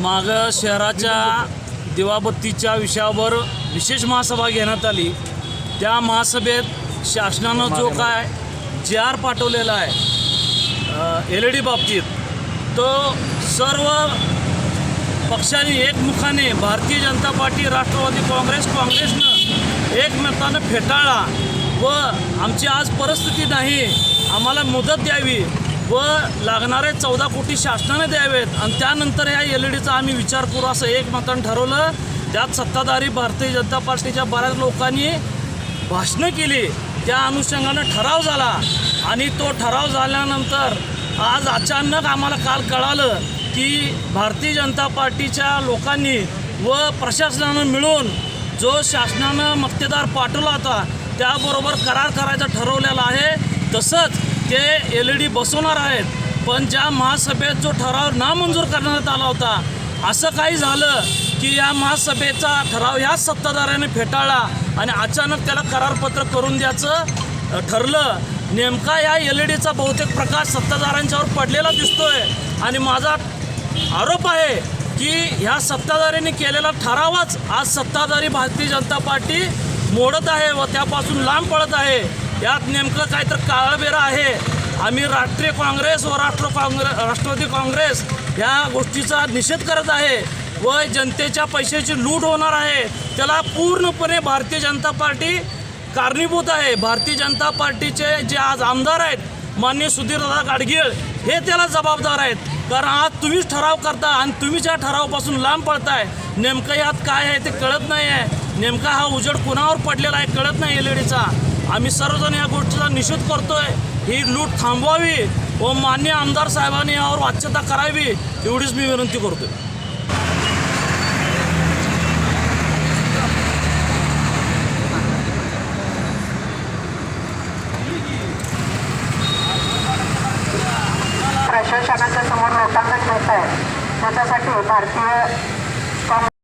माग शहराच्या दिवाबत्तीच्या विषयावर विशेष महासभा घेण्यात आली. त्या महासभेत शासनानं जो काय जी आर पाठवलेला आहे एल ई डी बाबतीत तो सर्व पक्षांनी एकमुखाने भारतीय जनता पार्टी राष्ट्रवादी काँग्रेस काँग्रेसनं एकमेकानं फेटाळला व आमची आज परिस्थिती नाही आम्हाला मुदत द्यावी व लागणारे चौदा कोटी शासनाने द्यावेत. आणि त्यानंतर ह्या एल ई डीचा आम्ही विचार करू असं एकमतानं ठरवलं. त्यात सत्ताधारी भारतीय जनता पार्टीच्या बऱ्याच लोकांनी भाषणं केली. त्या अनुषंगानं ठराव झाला. आणि तो ठराव झाल्यानंतर आज अचानक आम्हाला काल कळालं की भारतीय जनता पार्टीच्या लोकांनी व प्रशासनानं मिळून जो शासनानं मक्तेदार पाठवला होता त्याबरोबर करार करायचा ठरवलेला आहे. तसंच ते एल ई डी बसवणार आहेत पण ज्या महासभेत जो ठराव नामंजूर करण्यात आला होता असं काही झालं की या महासभेचा ठराव ह्याच सत्ताधाऱ्याने फेटाळला आणि अचानक त्याला करारपत्र करून द्यायचं ठरलं. नेमका या एल ई डीचा बहुतेक प्रकाश सत्ताधाऱ्यांच्यावर पडलेला दिसतोय आणि माझा आरोप आहे की ह्या सत्ताधाऱ्यांनी केलेला ठरावच आज सत्ताधारी भारतीय जनता पार्टी मोडत आहे व त्यापासून लांब पडत आहे. यात नेमकं काय तर काळबेरा आहे. आम्ही राष्ट्रीय काँग्रेस व राष्ट्र काँग्रेस राष्ट्रवादी काँग्रेस या गोष्टीचा निषेध करत आहे. व जनतेच्या पैशाची लूट होणार आहे. त्याला पूर्णपणे भारतीय जनता पार्टी कारणीभूत आहे. भारतीय जनता पार्टीचे जे आज आमदार आहेत माननीय सुधीरदादा गाडगीळ हे त्याला जबाबदार आहेत. कारण आज तुम्हीच ठराव करता आणि तुम्ही ज्या ठरावापासून लांब पडताय. नेमकं यात काय आहे ते कळत नाही आहे नेमका हा उजेड कुणावर पडलेला आहे कळत नाही एल ई डीचा. आम्ही सर्वजण या गोष्टीचा निषेध करतोय. ही लूट थांबवावी व मान्य आमदार साहेबांनी यावर वाच्यता करावी एवढीच मी विनंती करतोय. प्रशासनाच्या समोर लोकांना घेत आहे त्याच्यासाठी भारतीय